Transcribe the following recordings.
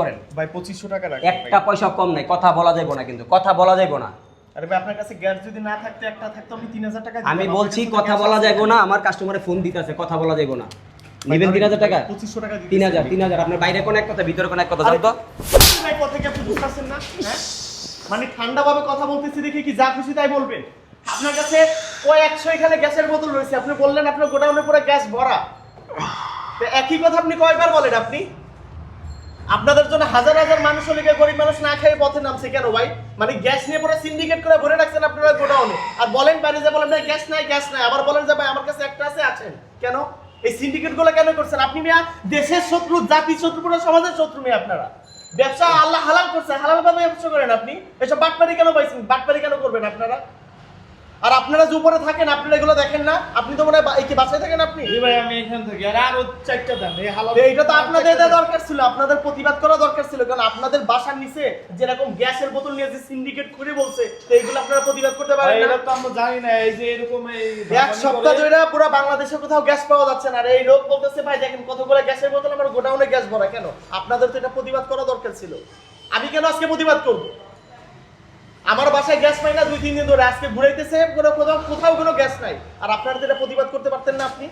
করেন। ভাই পঁচিশশো টাকা রাখেন একটা পয়সা কম নাই কথা বলা যাইব না কিন্তু কথা বলা যাইব না। আরে ভাই আপনার কাছে গ্যাস যদি না থাকতো একটা থাকতো আমি তিন হাজার টাকা আমি বলছি কথা বলা আছে। যাইব না আমার কাস্টমারে ফোন দিতেছে কথা বলা যাইব না। নেবেন তিন হাজার টাকা? পঁচিশশো টাকা দিতেছি। তিন হাজার আমি। তিন হাজার আপনার বাইরে কোন এক কথা ভিতরে কোন এক কথা জানো তো ভাই, কথা কি আপনি বুঝতেছেন না? হ্যাঁ? মানে ঠান্ডা ভাবে কথা বলতেছি দেখি কি যা খুশি তাই বলবেন। আপনার কাছে ওই একশো এখানে গ্যাসের বোতল রয়েছে। আপনি বললেন আপনার গোডাউনে পুরো গ্যাস ভরা। তো একই কথা আপনি কয়বার বলেন আপনি? আপনাদের জন্য হাজার হাজার মানুষ হলে গরিব মানুষ না খেয়ে পথে নামছে কেন ভাই? মানে গ্যাস নিয়ে পুরো সিন্ডিকেট করে ভরে রাখছেন আপনারা গোডাউনে। আর বলেন বাইরে যে বলেন, ভাই, গ্যাস নাই গ্যাস নাই। আবার বলেন যে, ভাই, আমার কাছে একটা আছে, আছেন। কেন? এই সিন্ডিকেটগুলো কেন করছেন? আপনি মিয়া, দেশের শত্রু, জাতির শত্রু, পুরো সমাজের শত্রু মিয়া আপনারা। ব্যবসা আল্লাহ হালাল করছে, হালাল ভাবে ব্যবসা করেন আপনি। এসব বাটপারি কেন পাইছেন? বাটপারি কেন করবেন আপনারা? আর আপনারা যে উপরে থাকেন আপনারা এগুলো দেখেন না? আপনি তো মনে হয় এই কি বাসায় থাকেন আপনি? এই ভাই আমি এখান থেকে। আর আরও চারটা দেন। এই হালাল এইটা তো আপনাদের দেওয়া দরকার ছিল। আপনাদের প্রতিবাদ করা দরকার ছিল। কারণ আপনাদের বাসার নিচে যেরকম গ্যাসের বোতল নিয়ে যে সিন্ডিকেট করে বলছে তো আপনারা প্রতিবাদ করতে পারেন এটা না। তো আমরা জানি না। এই যে এরকম এই এক সপ্তাহ ধরে পুরো বাংলাদেশে কোথাও গ্যাস পাওয়া যাচ্ছে না। আর এই লোক বলতেছে ভাই দেখেন কতগুলো গ্যাসের বোতল আমার গোডাউনে গ্যাস ভরা। কেন? আপনাদের তো এটা প্রতিবাদ করা দরকার ছিল। আমি কেন আজকে প্রতিবাদ করব? আমার বাসায় গ্যাস পাই না দুই তিন দিন ধরে। আজকে ঘুরাইতেছে, কোনো কোথাও কোথাও কোনো গ্যাস নাই। আর আপনারা যেটা প্রতিবাদ করতে পারতেন না আপনি?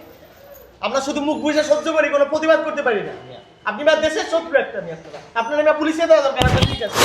আমরা শুধু মুখ বুঝে সহ্য করি, কোনো প্রতিবাদ করতে পারি না। আপনি বা দেশের শত্রু একটা নিয়ে আপনারা। আপনারা পুলিশে দেওয়া দরকার ঠিক আছে?